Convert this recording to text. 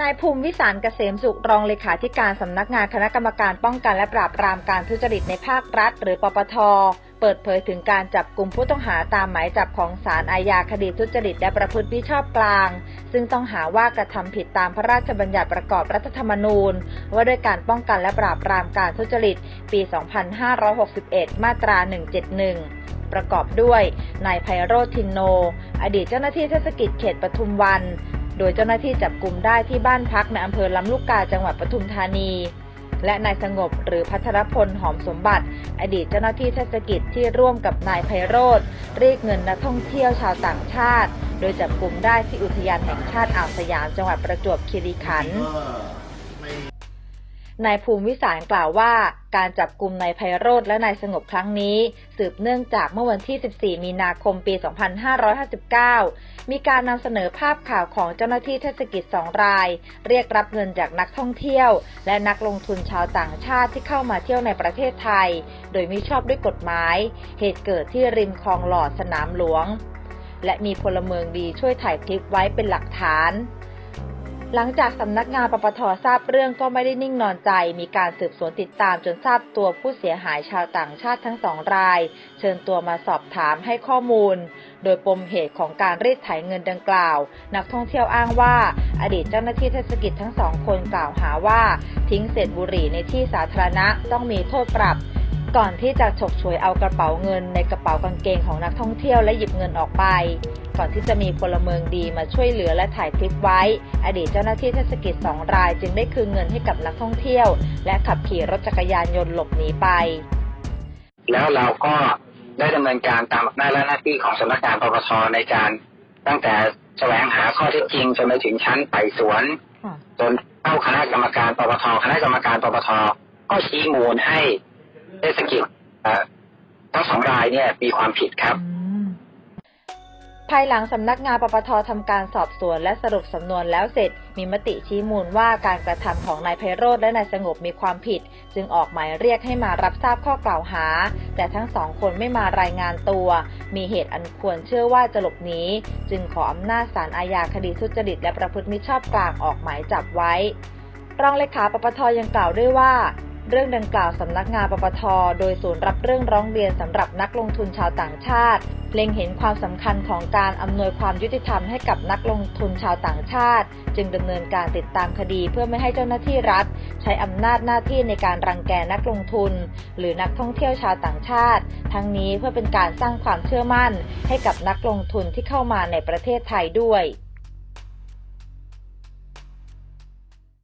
นายภูมิวิสารเกษมสุขรองเลขาธิการสำนักงานคณะกรรมการป้องกันและปราบปรามการทุจริตในภาครัฐ หรือปปท เปิดเผยถึงการจับกลุ่มผู้ต้องหาตามหมายจับของศาลอาญาคดีทุจริตและประพฤติมิชอบกลาง ซึ่งต้องหาว่ากระทำผิดตามพระราชบัญญัติประกอบรัฐธรรมนูญ ว่าด้วยการป้องกันและปราบปรามการทุจริต ปี 2561 มาตรา 171ประกอบด้วย นายไพโรธทินโน อดีตเจ้าหน้าที่เทศกิจเขตปทุมวัน โดยเจ้าหน้าที่จับกลุ่มได้ที่บ้านพักในอำเภอลำลูกกาจังหวัดปทุมธานี และนายสงบหรือพัทรพลหอมสมบัติ อดีตเจ้าหน้าที่เทศกิจที่ร่วมกับนายไพโรธเรียกเงินนักท่องเที่ยวชาวต่างชาติ โดยจับกลุ่มได้ที่อุทยานแห่งชาติอ่าวสยามจังหวัดประจวบคีรีขันธ์ นายภูมิวิสารกล่าวว่า การจับกลุ่มนายไพโรธและนายสงบครั้งนี้ สืบเนื่องจากเมื่อวันที่ 14 มีนาคมปี 2559 มีการนำเสนอภาพข่าวของเจ้าหน้าที่เทศกิจสองราย เรียกรับเงินจากนักท่องเที่ยว และนักลงทุนชาวต่างชาติที่เข้ามาเที่ยวในประเทศไทย โดยมิชอบด้วยกฎหมาย เหตุเกิดที่ริมคลองหลอดสนามหลวง และมีพลเมืองดีช่วยถ่ายคลิปไว้เป็นหลักฐาน หลังจากสำนักงานปปททราบเรื่องก็ไม่ได้นิ่งนอนใจ มีการสืบสวนติดตามจนทราบตัวผู้เสียหายชาวต่างชาติทั้งสองราย เชิญตัวมาสอบถามให้ข้อมูล โดยปมเหตุของการรีดไถเงินดังกล่าว นักท่องเที่ยวอ้างว่า อดีตเจ้าหน้าที่เทศกิจทั้งสองคนกล่าวหาว่า ทิ้งเศษบุหรี่ในที่สาธารณะต้องมีโทษปรับ ก่อนที่จะฉกฉวยเอากระเป๋าเงินในกระเป๋ากางเกงของนักท่องเที่ยวและหยิบเงินออกไป ก่อนที่จะมีพลเมืองดีมาช่วยเหลือและถ่ายคลิปไว้ อดีตเจ้าหน้าที่เทศกิจสองรายจึงได้คืนเงินให้กับนักท่องเที่ยว และขับขี่รถจักรยานยนต์หลบหนีไป แล้วเราก็ได้ดำเนินการตามอำนาจและหน้าที่ของสำนักงานปปทในการตั้งแต่แสวงหาข้อเท็จจริงจนไปถึงชั้นไต่สวนจนเข้าคณะกรรมการปปทคณะกรรมการปปทก็ชี้มูลให้ เทศกิจทั้งสองรายเนี่ยมีความผิดครับ ภายหลังสำนักงานปปททำการสอบสวนและสรุปสำนวนแล้วเสร็จ มีมติชี้มูลว่าการกระทำของนายไพโรธและนายสงบมีความผิด จึงออกหมายเรียกให้มารับทราบข้อกล่าวหา แต่ทั้งสองคนไม่มารายงานตัว มีเหตุอันควรเชื่อว่าจะหลบหนีจึงขออำนาจศาลอาญาคดีทุจริตและประพฤติมิชอบกลางออกหมายจับไว้รองเลขาปปทยังกล่าวด้วยว่า เรื่องดังกล่าวสำนักงานปปท โดยศูนย์รับเรื่องร้องเรียนสำหรับนักลงทุนชาวต่างชาติ เล็งเห็นความสำคัญของการอำนวยความยุติธรรมให้กับนักลงทุนชาวต่างชาติ จึงดำเนินการติดตามคดีเพื่อไม่ให้เจ้าหน้าที่รัฐ ใช้อำนาจหน้าที่ในการรังแกนักลงทุน หรือนักท่องเที่ยวชาวต่างชาติ ทั้งนี้เพื่อเป็นการสร้างความเชื่อมั่น ให้กับนักลงทุนที่เข้ามาในประเทศไทยด้วย